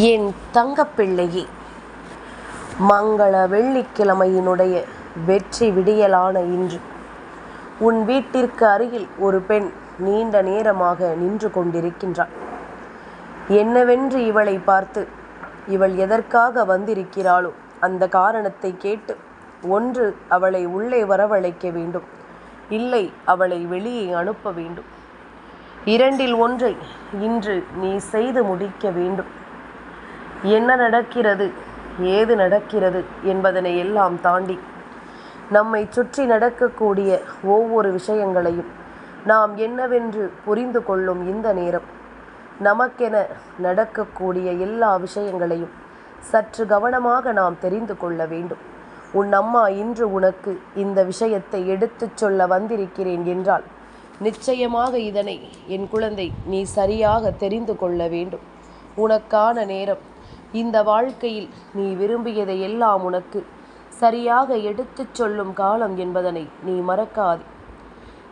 என் தங்கப்பிள்ளையே மங்கள வெள்ளிக்கிழமையினுடைய வெற்றி விடியலான இன்று. உன் வீட்டிற்கு அருகில் ஒரு பெண் நீண்ட நேரமாக நின்று கொண்டிருக்கின்றாள். என்னவென்று இவளை பார்த்து இவள் எதற்காக வந்திருக்கிறாளோ அந்த காரணத்தை கேட்டு ஒன்று அவளை உள்ளே வரவழைக்க வேண்டும் இல்லை அவளை வெளியே அனுப்ப வேண்டும். இரண்டில் ஒன்றை இன்று நீ செய்து முடிக்க வேண்டும். என்ன நடக்கிறது? ஏது நடக்கிறது என்பதனை எல்லாம் தாண்டி நம்மை சுற்றி நடக்கக்கூடிய ஒவ்வொரு விஷயங்களையும் நாம் என்னவென்று புரிந்து கொள்ளும் இந்த நேரம். நமக்கென நடக்கக்கூடிய எல்லா விஷயங்களையும் சற்று கவனமாக நாம் தெரிந்து கொள்ள வேண்டும். உன் அம்மா இன்று உனக்கு இந்த விஷயத்தை எடுத்துச் சொல்ல வந்திருக்கிறேன் என்றால் நிச்சயமாக இதனை என் குழந்தை நீ சரியாக தெரிந்து கொள்ள வேண்டும். உனக்கான நேரம் இந்த வாழ்க்கையில் நீ விரும்பியதை எல்லாம் உனக்கு. சரியாக எடுத்துச் சொல்லும் காலம் என்பதனை நீ மறக்காதே.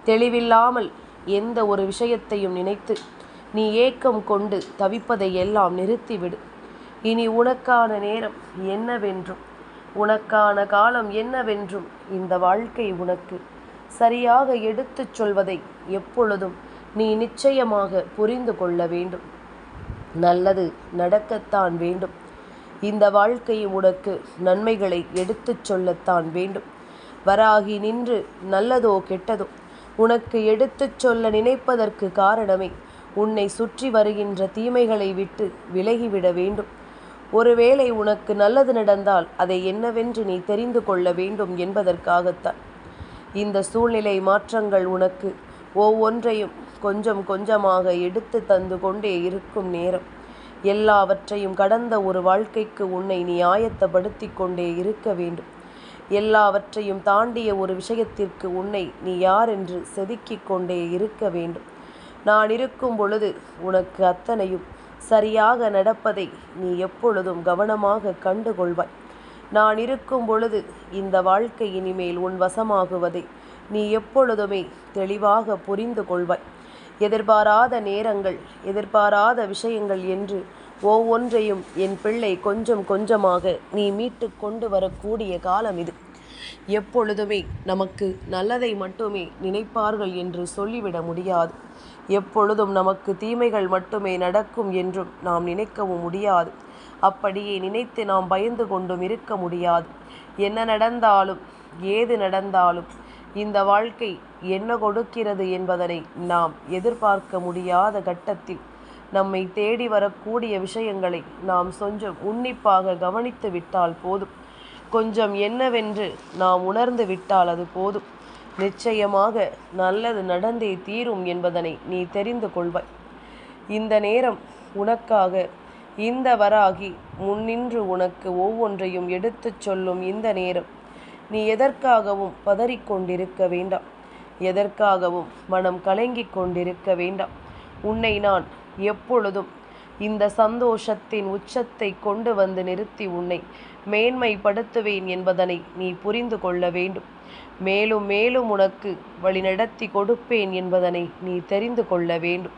தெளிவில்லாமல் எந்த ஒரு விஷயத்தையும் நினைத்து நீ ஏக்கம் கொண்டு தவிப்பதை எல்லாம் நிறுத்திவிடு. இனி உனக்கான நேரம் என்னவென்றும் உனக்கான காலம் என்னவென்றும் இந்த வாழ்க்கை உனக்கு. சரியாக எடுத்துச் சொல்வதை எப்பொழுதும் நீ நிச்சயமாக புரிந்து கொள்ள வேண்டும். நல்லது நடக்கத்தான் வேண்டும். இந்த வாழ்க்கை உனக்கு நன்மைகளை எடுத்துச் சொல்லத்தான் வேண்டும். வராகி நின்று நல்லதோ கெட்டதோ உனக்கு எடுத்துச் சொல்ல நினைப்பதற்கு காரணமே உன்னை சுற்றி வருகின்ற தீமைகளை விட்டு விலகிவிட வேண்டும். ஒருவேளை உனக்கு நல்லது நடந்தால் அதை என்னவென்று நீ தெரிந்து கொள்ள வேண்டும் என்பதற்காகத்தான். இந்த சூழ்நிலை மாற்றங்கள் உனக்கு ஒவ்வொன்றையும் கொஞ்சம் கொஞ்சமாக எடுத்து தந்து கொண்டே இருக்கும் நேரம். எல்லாவற்றையும் கடந்த ஒரு வாழ்க்கைக்கு உன்னை நீ ஆயத்தப்படுத்தி கொண்டே இருக்க வேண்டும். எல்லாவற்றையும் தாண்டிய ஒரு விஷயத்திற்கு உன்னை நீ யார் என்று செதுக்கிக் கொண்டே இருக்க வேண்டும். நான் இருக்கும் பொழுது உனக்கு அத்தனையும் சரியாக நடப்பதை நீ எப்பொழுதும் கவனமாக கண்டுகொள்வாய் நான் இருக்கும் பொழுது இந்த வாழ்க்கை இனிமேல் உன் வசமாகுவதை நீ எப்பொழுதுமே தெளிவாக புரிந்து கொள்வாய். எதிர்பாராத நேரங்கள் எதிர்பாராத விஷயங்கள் என்று ஒவ்வொன்றையும் என் பிள்ளை கொஞ்சம் கொஞ்சமாக நீ மீட்டு கொண்டு வரக்கூடிய காலம் இது. எப்பொழுதுமே நமக்கு நல்லதை மட்டுமே நினைப்பார்கள் என்று சொல்லிவிட முடியாது. எப்பொழுதும் நமக்கு தீமைகள் மட்டுமே நடக்கும் என்றும் நாம் நினைக்கவும் முடியாது. அப்படியே நினைத்து நாம் பயந்து கொண்டும் இருக்க முடியாது. என்ன நடந்தாலும் ஏது நடந்தாலும் இந்த வாழ்க்கை என்ன கொடுக்கிறது என்பதனை நாம் எதிர்பார்க்க முடியாத கட்டத்தில் நம்மை தேடி வரக்கூடிய விஷயங்களை நாம் கொஞ்சம் உன்னிப்பாக கவனித்து விட்டால் போதும். கொஞ்சம் என்னவென்று நாம் உணர்ந்து விட்டால் அது போதும். நிச்சயமாக நல்லது நடந்தே தீரும் என்பதனை நீ தெரிந்து கொள்வாய். இந்த நேரம் உனக்காக இந்த வராகி முன்னின்று உனக்கு ஒவ்வொன்றையும் எடுத்துச் சொல்லும் இந்த நேரம். நீ எதற்காகவும் பதறிக்கொண்டிருக்க வேண்டாம். எதற்காகவும் மனம் கலங்கிக் கொண்டிருக்க வேண்டாம். உன்னை நான் எப்பொழுதும் இந்த சந்தோஷத்தின் உச்சத்தை கொண்டு வந்து நிறுத்தி உன்னை மேன்மைப்படுத்துவேன் என்பதனை நீ புரிந்து கொள்ள வேண்டும். மேலும் மேலும் உனக்கு வழிநடத்தி கொடுப்பேன் என்பதனை நீ தெரிந்து கொள்ள வேண்டும்.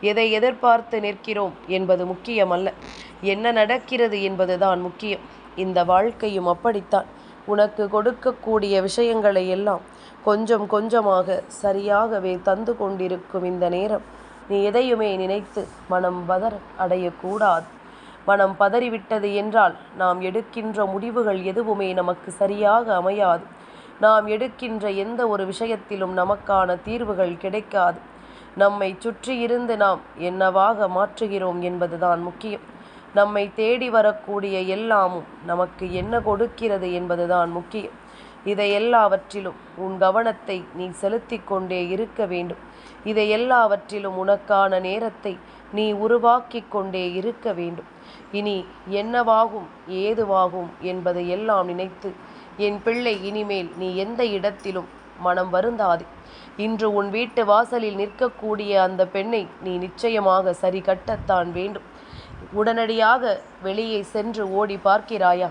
எதை எதிர்பார்த்து நிற்கிறோம் என்பது முக்கியமல்ல. என்ன நடக்கிறது என்பதுதான் முக்கியம். இந்த வாழ்க்கையும் அப்படித்தான். உனக்கு கொடுக்கக்கூடிய விஷயங்களை எல்லாம் கொஞ்சம் கொஞ்சமாக சரியாகவே தந்து கொண்டிருக்கும் இந்த நேரம். நீ எதையுமே நினைத்து மனம் பதற அடையக்கூடாது. மனம் பதறிவிட்டது என்றால் நாம் எடுக்கின்ற முடிவுகள் எதுவுமே நமக்கு சரியாக அமையாது. நாம் எடுக்கின்ற எந்த ஒரு விஷயத்திலும் நமக்கான தீர்வுகள் கிடைக்காது. நம்மை சுற்றி இருந்து நாம் என்னவாக மாற்றுகிறோம் என்பதுதான் முக்கியம். நம்மை தேடி வரக்கூடிய எல்லாமும் நமக்கு என்ன கொடுக்கிறது என்பதுதான் முக்கியம். இதை எல்லாவற்றிலும் உன் கவனத்தை நீ செலுத்தி கொண்டே இருக்க வேண்டும். இதை எல்லாவற்றிலும் உனக்கான நேரத்தை நீ உருவாக்கி கொண்டே இருக்க வேண்டும். இனி என்னவாகும் ஏதுவாகும் என்பதை எல்லாம் நினைத்து என் பிள்ளை இனிமேல் நீ எந்த இடத்திலும் மனம் வருந்தாது. இன்று உன் வீட்டு வாசலில் நிற்கக்கூடிய அந்த பெண்ணை நீ நிச்சயமாக சரி கட்டத்தான் வேண்டும். உடனடியாக வெளியே சென்று ஓடி பார்க்கிறாயா?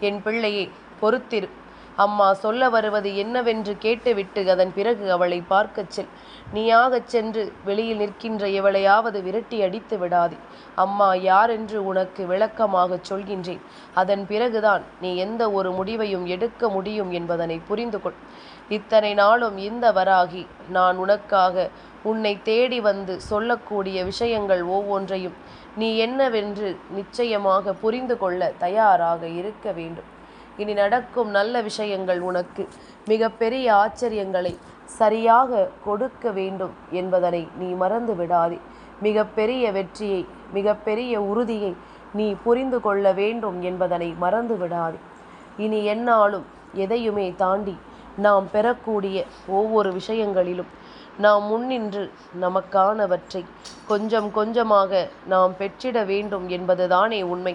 என் பிள்ளையே பொறுத்திரு. அம்மா சொல்ல வருவது என்னவென்று கேட்டுவிட்டு அதன் பிறகு அவளை பார்க்கச் செல். நீயாகச் சென்று வெளியில் நிற்கின்ற எவளையாவது விரட்டி அடித்து விடாதே. அம்மா யாரென்று உனக்கு விளக்கமாகச் சொல்கின்றேன். அதன் பிறகுதான் நீ எந்த ஒரு முடிவையும் எடுக்க முடியும் என்பதனை புரிந்து கொள் இத்தனை நாளும் இந்த வராகி நான் உனக்காக உன்னை தேடி வந்து சொல்லக்கூடிய விஷயங்கள் ஒவ்வொன்றையும் நீ என்னவென்று நிச்சயமாக புரிந்து கொள்ள தயாராக இருக்க வேண்டும். இனி நடக்கும் நல்ல விஷயங்கள் உனக்கு மிகப்பெரிய ஆச்சரியங்களை சரியாக கொடுக்க வேண்டும் என்பதனை நீ மறந்து விடாதே. மிகப்பெரிய வெற்றியை மிகப்பெரிய உறுதியை நீ புரிந்து கொள்ள வேண்டும் என்பதனை மறந்து விடாதே. இனி என்னாலும் எதையுமே தாண்டி நாம் பெறக்கூடிய ஒவ்வொரு விஷயங்களிலும் நாம் முன்னின்று நமக்கானவற்றை கொஞ்சம் கொஞ்சமாக நாம் பெற்றிட வேண்டும் என்பதுதானே உண்மை.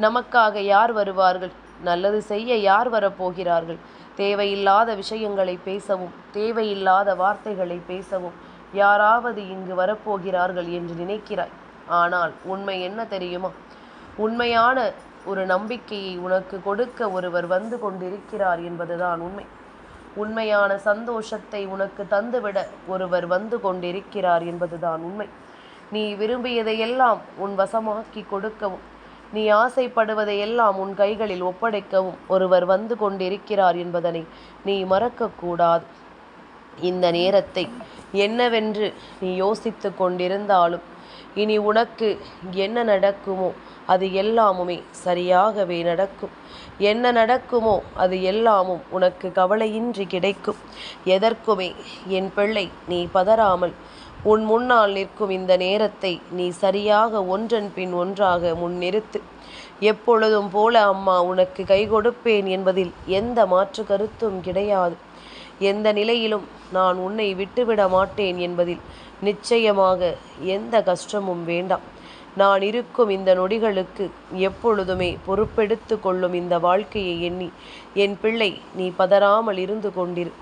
நமக்காக யார் வருவார்கள்? நல்லது செய்ய யார் வரப்போகிறார்கள்? தேவையில்லாத விஷயங்களை பேசவும் தேவையில்லாத வார்த்தைகளை பேசவும் யாராவது இங்கு வரப்போகிறார்கள் என்று நினைக்கிறாய். ஆனால் உண்மை என்ன தெரியுமா? உண்மையான ஒரு நம்பிக்கையை உனக்கு கொடுக்க ஒருவர் வந்து கொண்டிருக்கிறார் என்பதுதான் உண்மை. உண்மையான சந்தோஷத்தை உனக்கு தந்துவிட ஒருவர் வந்து கொண்டிருக்கிறார் என்பதுதான் உண்மை. நீ விரும்பியதையெல்லாம் உன் வசமாக்கி கொடுக்கவும் நீ ஆசைப்படுவதையெல்லாம் உன் கைகளில் ஒப்படைக்கவும் ஒருவர் வந்து கொண்டிருக்கிறார் என்பதனை நீ மறக்கக்கூடாது. இந்த நேரத்தை என்னவென்று நீ யோசித்து கொண்டிருந்தாலும் இனி உனக்கு என்ன நடக்குமோ அது எல்லாமுமே சரியாகவே நடக்கும். என்ன நடக்குமோ அது எல்லாமும் உனக்கு கவலையின்றி கிடைக்கும். எதற்குமே என் பிள்ளை நீ பதறாமல் உன் முன்னால் நிற்கும் இந்த நேரத்தை நீ சரியாக ஒன்றன் பின் ஒன்றாக முன்னிறுத்து. எப்பொழுதும் போல அம்மா உனக்கு கை கொடுப்பேன் என்பதில் எந்த மாற்று கருத்தும் கிடையாது. எந்த நிலையிலும் நான் உன்னை விட்டுவிட மாட்டேன் என்பதில் நிச்சயமாக எந்த கஷ்டமும் வேண்டாம். நான் இருக்கும் இந்த நொடிகளுக்கு எப்பொழுதுமே பொறுப்பெடுத்து கொள்ளும் இந்த வாழ்க்கையை எண்ணி என் பிள்ளை நீ பதறாமல் இருந்து கொண்டிரு.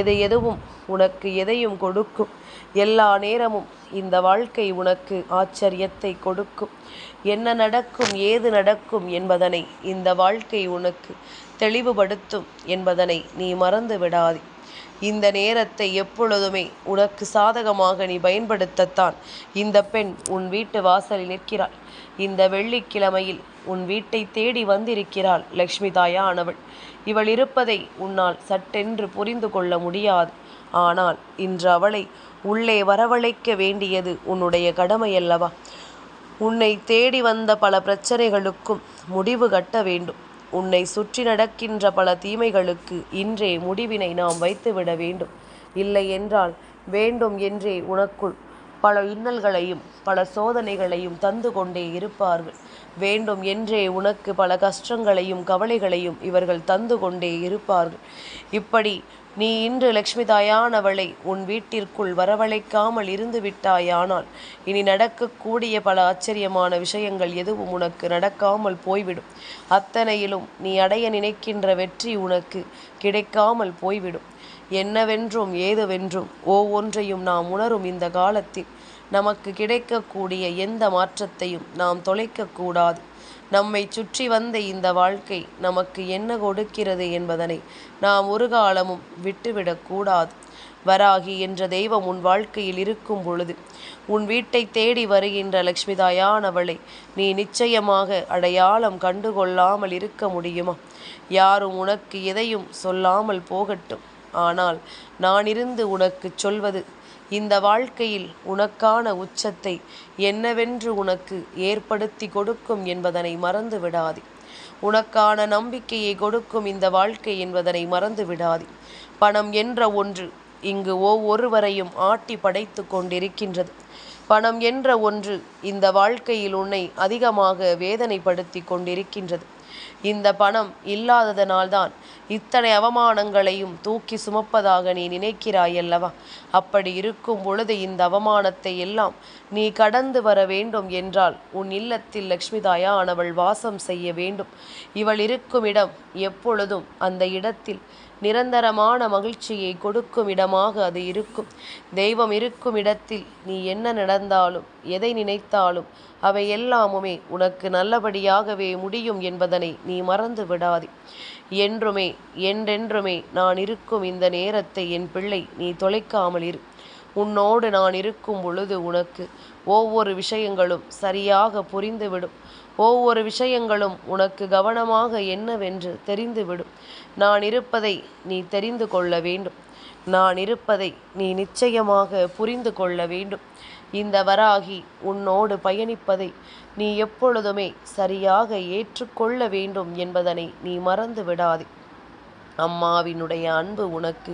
எதை எதுவும் உனக்கு எதையும் கொடுக்கும். எல்லா நேரமும் இந்த வாழ்க்கை உனக்கு ஆச்சரியத்தை கொடுக்கும். என்ன நடக்கும் ஏது நடக்கும் என்பதனை இந்த வாழ்க்கை உனக்கு தெளிவுபடுத்தும் என்பதனை நீ மறந்து விடாதே. இந்த நேரத்தை எப்பொழுதுமே உனக்கு சாதகமாக நீ பயன்படுத்தத்தான். இந்த பெண் உன் வீட்டு வாசலில் நிற்கிறாள். இந்த வெள்ளிக்கிழமையில் உன் வீட்டை தேடி வந்திருக்கிறாள் லக்ஷ்மி தாயானவள். இவள் இருப்பதை உன்னால் சட்டென்று புரிந்து கொள்ள முடியாது. ஆனால் இன்று அவளை உள்ளே வரவழைக்க வேண்டியது உன்னுடைய கடமையல்லவா? உன்னை தேடி வந்த பல பிரச்சனைகளுக்கும் முடிவு கட்ட வேண்டும். உன்னை சுற்றி நடக்கின்ற பல தீமைகளுக்கு இன்றே முடிவினை நாம் வைத்துவிட வேண்டும். இல்லை என்றால் வேண்டும் என்றே உனக்குள் பல இன்னல்களையும் பல சோதனைகளையும் தந்து கொண்டே இருப்பார்கள். வேண்டும் என்றே உனக்கு பல கஷ்டங்களையும் கவலைகளையும் இவர்கள் தந்து கொண்டே இருப்பார்கள். இப்படி நீ இன்று லக்ஷ்மி தாயானவளை உன் வீட்டிற்குள் வரவழைக்காமல் இருந்து விட்டாயானால் இனி நடக்கக்கூடிய பல ஆச்சரியமான விஷயங்கள் எதுவும் உனக்கு நடக்காமல் போய்விடும். அத்தனையிலும் நீ அடைய நினைக்கின்ற வெற்றி உனக்கு கிடைக்காமல் போய்விடும். என்னவென்றும் ஏதுவென்றும் ஒவ்வொன்றையும் நாம் உணரும் இந்த காலத்தில் நமக்கு கிடைக்கக்கூடிய எந்த மாற்றத்தையும் நாம் தொலைக்கக்கூடாது. நம்மை சுற்றி வந்த இந்த வாழ்க்கை நமக்கு என்ன கொடுக்கிறது என்பதனை நாம் ஒரு காலமும் விட்டுவிடக்கூடாது வராகி என்ற தெய்வம் உன் வாழ்க்கையில் இருக்கும் பொழுது உன் வீட்டை தேடி வருகின்ற லக்ஷ்மி தாயானவளை நீ நிச்சயமாக அடையாளம் கண்டுகொள்ளாமல் இருக்க முடியுமா? யாரும் உனக்கு எதையும் சொல்லாமல் போகட்டும். ஆனால் நான் இருந்து உனக்கு சொல்வது இந்த வாழ்க்கையில் உனக்கான உச்சத்தை என்னவென்று உனக்கு ஏற்படுத்தி கொடுக்கும் என்பதனை மறந்து விடாதே உனக்கான நம்பிக்கையை கொடுக்கும் இந்த வாழ்க்கை என்பதனை மறந்து விடாதே பணம் என்ற ஒன்று இங்கு ஒவ்வொருவரையும் ஆட்டி படைத்து கொண்டிருக்கின்றது. பணம் என்ற ஒன்று இந்த வாழ்க்கையில் உன்னை அதிகமாக வேதனைப்படுத்தி கொண்டிருக்கின்றது. இந்த பணம் இல்லாததனால்தான் இத்தனை அவமானங்களையும் தூக்கி சுமப்பதாக நீ நினைக்கிறாயல்லவா? அப்படி இருக்கும் பொழுது இந்த அவமானத்தை எல்லாம் நீ கடந்து வர வேண்டும் என்றால் உன் இல்லத்தில் லக்ஷ்மி தாயானவள் வாசம் செய்ய வேண்டும். இவள் இருக்கும் இடம் எப்பொழுதும் அந்த இடத்தில் நிரந்தரமான மகிழ்ச்சியை கொடுக்கும் இடமாக அது இருக்கும். தெய்வம் இருக்கும் இடத்தில் நீ என்ன நடந்தாலும் எதை நினைத்தாலும் அவை எல்லாமுமே உனக்கு நல்லபடியாகவே முடியும் என்பதனை நீ மறந்து விடாதே. என்றுமே என்றென்றுமே நான் இருக்கும் இந்த நேரத்தை என் பிள்ளை நீ தொலைக்காமல் இரு. உன்னோடு நான் இருக்கும் பொழுது உனக்கு ஒவ்வொரு விஷயங்களும் சரியாக புரிந்துவிடும். ஒவ்வொரு விஷயங்களும் உனக்கு கவனமாக என்னவென்று தெரிந்துவிடும். நான் இருப்பதை நீ தெரிந்து கொள்ள வேண்டும். நான் இருப்பதை நீ நிச்சயமாக புரிந்து கொள்ள வேண்டும். இந்த வராகி உன்னோடு பயணிப்பதை நீ எப்பொழுதுமே சரியாக ஏற்றுக்கொள்ள வேண்டும் என்பதனை நீ மறந்து விடாதே. அம்மாவினுடைய அன்பு உனக்கு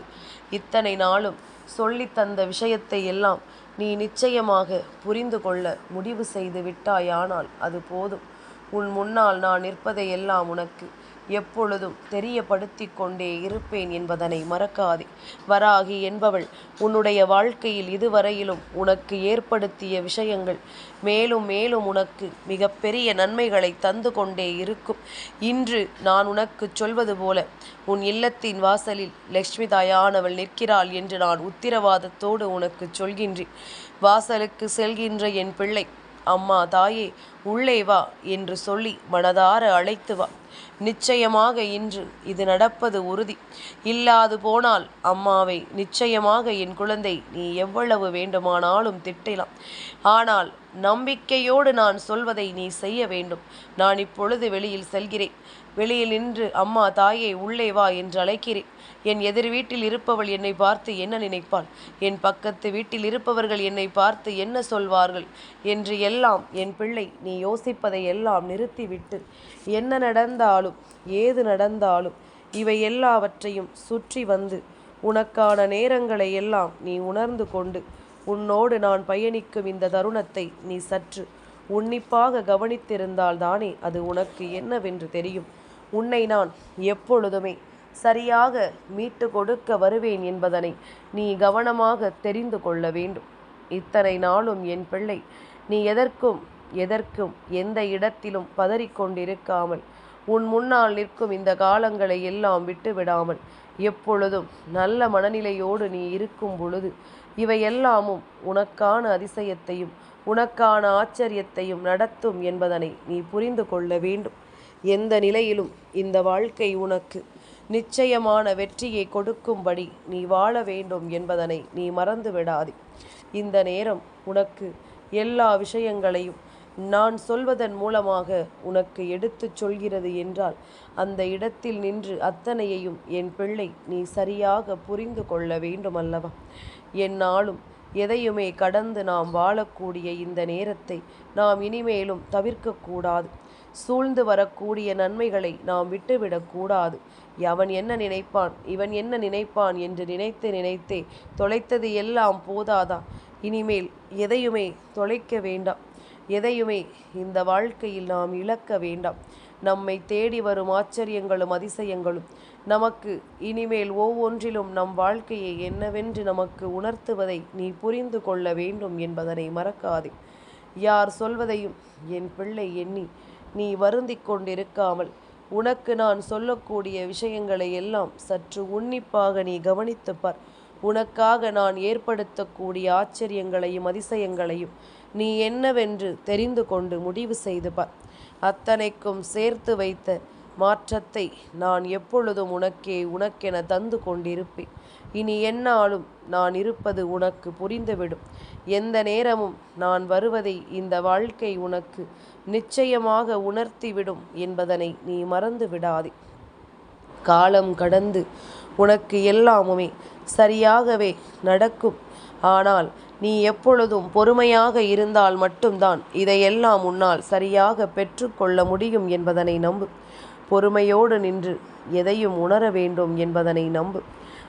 இத்தனை நாளும் சொல்லித் தந்த விஷயத்தை எல்லாம் நீ நிச்சயமாக புரிந்து கொள்ள முடிவு செய்து விட்டாயானால் அது போதும். உன் முன்னால் நான் நிற்பதை எல்லாம் உனக்கு எப்பொழுதும் தெரியப்படுத்தி கொண்டே இருப்பேன் என்பதனை மறக்காதே. வராகி என்பவள் உன்னுடைய வாழ்க்கையில் இதுவரையிலும் உனக்கு ஏற்படுத்திய விஷயங்கள் மேலும் மேலும் உனக்கு மிகப்பெரிய நன்மைகளை தந்து கொண்டே இருக்கும். இன்று நான் உனக்கு சொல்வது போல உன் இல்லத்தின் வாசலில் லக்ஷ்மி தாயானவள் நிற்கிறாள் என்று நான் உத்திரவாதத்தோடு உனக்கு சொல்கின்றேன். வாசலுக்கு செல்கின்ற என் பிள்ளை அம்மா தாயே உள்ளே வா என்று சொல்லி மனதார அழைத்து வா. நிச்சயமாக இன்று இது நடப்பது உறுதி. இல்லாது போனால் அம்மாவை நிச்சயமாக என் குழந்தை நீ எவ்வளவு வேண்டுமானாலும் திட்டலாம். ஆனால் நம்பிக்கையோடு நான் சொல்வதை நீ செய்ய வேண்டும். நான் இப்பொழுது வெளியில் செல்கிறேன். வெளியில் நின்று அம்மா தாயை உள்ளே வா என்று அழைக்கிறேன். என் எதிர் வீட்டில் இருப்பவள் என்னை பார்த்து என்ன நினைப்பாள்? என் பக்கத்து வீட்டில் இருப்பவர்கள் என்னை பார்த்து என்ன சொல்வார்கள்? என்று எல்லாம் என் பிள்ளை நீ யோசிப்பதை எல்லாம் நிறுத்திவிட்டு என்ன நடந்தாலும் ஏது நடந்தாலும் இவை எல்லாவற்றையும் சுற்றி வந்து உனக்கான நேரங்களை எல்லாம் நீ உணர்ந்து கொண்டு உன்னோடு நான் பயணிக்கும் இந்த தருணத்தை நீ சற்று உன்னிப்பாக கவனித்திருந்தால் தானே அது உனக்கு என்னவென்று தெரியும். உன்னை நான் எப்பொழுதுமே சரியாக மீட்டு கொடுக்க வருவேன் என்பதனை நீ கவனமாக தெரிந்து கொள்ள வேண்டும். இத்தனை நாளும் என் பிள்ளை நீ எதற்கும் எதற்கும் எந்த இடத்திலும் பதறிக்கொண்டிருக்காமல் உன் முன்னால் நிற்கும் இந்த காலங்களை எல்லாம் விட்டு விடாமல் எப்பொழுதும் நல்ல மனநிலையோடு நீ இருக்கும் பொழுது இவையெல்லாமும் உனக்கான அதிசயத்தையும் உனக்கான ஆச்சரியத்தையும் நடத்தும் என்பதனை நீ புரிந்து கொள்ள வேண்டும். எந்த நிலையிலும் இந்த வாழ்க்கை உனக்கு நிச்சயமான வெற்றியை கொடுக்கும்படி நீ வாழ வேண்டும் என்பதனை நீ மறந்து விடாதே. இந்த நேரம் உனக்கு எல்லா விஷயங்களையும் நான் சொல்வதன் மூலமாக உனக்கு எடுத்துச் சொல்கிறது என்றால் அந்த இடத்தில் நின்று அத்தனையையும் என் பிள்ளை நீ சரியாக புரிந்து கொள்ள வேண்டும் அல்லவா என்னாலும் எதையுமே கடந்து நாம் வாழக்கூடிய இந்த நேரத்தை நாம் இனிமேலும் தவிர்க்கக்கூடாது சூழ்ந்து வரக்கூடிய நன்மைகளை நாம் விட்டுவிடக்கூடாது அவன் என்ன நினைப்பான்? இவன் என்ன நினைப்பான் என்று நினைத்து நினைத்தே தொலைத்தது எல்லாம் போதாதா? இனிமேல் எதையுமே தொலைக்க வேண்டாம். எதையுமே இந்த வாழ்க்கையில் நாம் இழக்க வேண்டாம். நம்மை தேடி வரும் ஆச்சரியங்களும் அதிசயங்களும் நமக்கு இனிமேல் ஒவ்வொன்றிலும் நம் வாழ்க்கையை என்னவென்று நமக்கு உணர்த்துவதை நீ புரிந்து கொள்ள வேண்டும் என்பதனை மறக்காதே. யார் சொல்வதையும் என் பிள்ளை எண்ணி நீ வருந்திக் கொண்டிருக்காமல் உனக்கு நான் சொல்லக்கூடிய விஷயங்களை எல்லாம் சற்று உன்னிப்பாக நீ கவனித்துப்பார் உனக்காக நான் ஏற்படுத்தக்கூடிய ஆச்சரியங்களையும் அதிசயங்களையும் நீ என்னவென்று தெரிந்து கொண்டு முடிவு செய்து பார். அத்தனைக்கும் சேர்த்து வைத்த மாற்றத்தை நான் எப்பொழுதும் உனக்கே உனக்கென தந்து கொண்டிருப்பேன். இனி என்னாலும் நான் இருப்பது உனக்கு புரிந்துவிடும். எந்த நேரமும் நான் வருவதை இந்த வாழ்க்கை உனக்கு நிச்சயமாக உணர்த்திவிடும் என்பதனை நீ மறந்து விடாதே காலம் கடந்து உனக்கு எல்லாமுமே சரியாகவே நடக்கும். ஆனால் நீ எப்பொழுதும் பொறுமையாக இருந்தால் மட்டும்தான் இதையெல்லாம் உன்னால் சரியாக பெற்றுக்கொள்ள முடியும் என்பதனை நம்பு. பொறுமையோடு நின்று எதையும் உணர வேண்டும் என்பதனை நம்பு.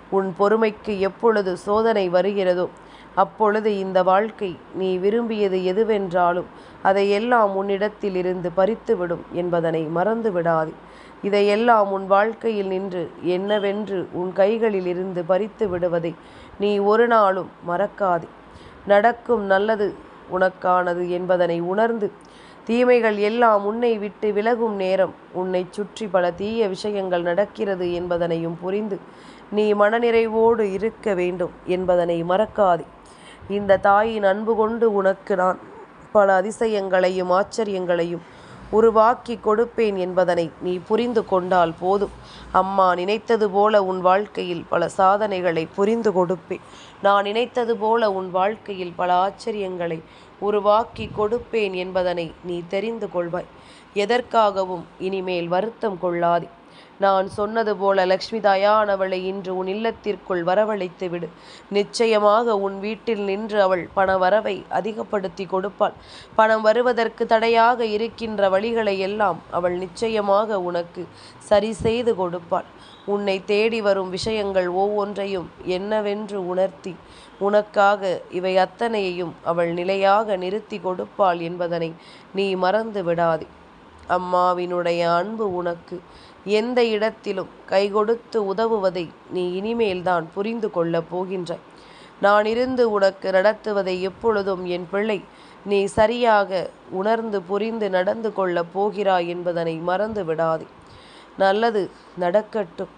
உன் பொறுமைக்கு எப்பொழுது சோதனை வருகிறதோ அப்பொழுது இந்த வாழ்க்கை நீ விரும்பியது எதுவென்றாலும் அதையெல்லாம் உன்னிடத்தில் இருந்து பறித்துவிடும் என்பதனை மறந்து விடாது. இதையெல்லாம் உன் வாழ்க்கையில் நின்று என்னவென்று உன் கைகளில் இருந்து பறித்து விடுவதை நீ ஒரு நாளும் மறக்காது. நடக்கும் நல்லது உனக்கானது என்பதனை உணர்ந்து தீமைகள் எல்லாம் உன்னை விட்டு விலகும் நேரம். உன்னை சுற்றி பல தீய விஷயங்கள் நடக்கிறது என்பதனையும் புரிந்து நீ மனநிறைவோடு இருக்க வேண்டும் என்பதனை மறக்காதே. இந்த தாயின் அன்பு கொண்டு உனக்கு நான் பல அதிசயங்களையும் ஆச்சரியங்களையும் உருவாக்கி கொடுப்பேன் என்பதனை நீ புரிந்து கொண்டால் போதும். அம்மா நினைத்தது போல உன் வாழ்க்கையில் பல சாதனைகளை புரிந்து கொடுப்பேன். நான் நினைத்தது போல உன் வாழ்க்கையில் பல ஆச்சரியங்களை உருவாக்கி கொடுப்பேன் என்பதனை நீ தெரிந்து கொள்வாய். எதற்காகவும் இனிமேல் வருத்தம் கொள்ளாதே. நான் சொன்னது போல லக்ஷ்மி தாயானவளை இன்று உன் இல்லத்திற்குள் வரவழைத்து விடு. நிச்சயமாக உன் வீட்டில் நின்று அவள் பண வரவை அதிகப்படுத்தி கொடுப்பாள். பணம் வருவதற்கு தடையாக இருக்கின்ற வழிகளை எல்லாம் அவள் நிச்சயமாக உனக்கு சரி செய்து கொடுப்பாள். உன்னை தேடி வரும் விஷயங்கள் ஒவ்வொன்றையும் என்னவென்று உணர்த்தி உனக்காக இவை அத்தனையையும் அவள் நிலையாக நிறுத்தி கொடுப்பாள் என்பதனை நீ மறந்து விடாதே. அம்மாவினுடைய அன்பு உனக்கு எந்த இடத்திலும் கைகொடுத்து உதவுவதை நீ இனிமேல்தான் புரிந்து கொள்ளப் போகின்றாய். நான் இருந்து உனக்கு நடத்துவதை எப்பொழுதும் என் பிள்ளை நீ சரியாக உணர்ந்து புரிந்து நடந்து கொள்ளப் போகிறாய் என்பதனை மறந்து விடாதே. நல்லது நடக்கட்டும்.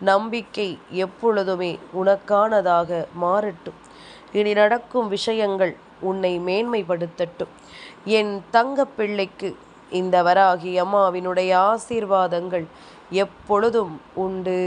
நம்பிக்கை எப்பொழுதுமே உனக்கானதாக மாறட்டும். இனி நடக்கும் விஷயங்கள் உன்னை மேன்மைப்படுத்தட்டும். என் தங்க பிள்ளைக்கு இந்த வராகி அம்மாவினுடைய ஆசீர்வாதங்கள் எப்பொழுதும் உண்டு.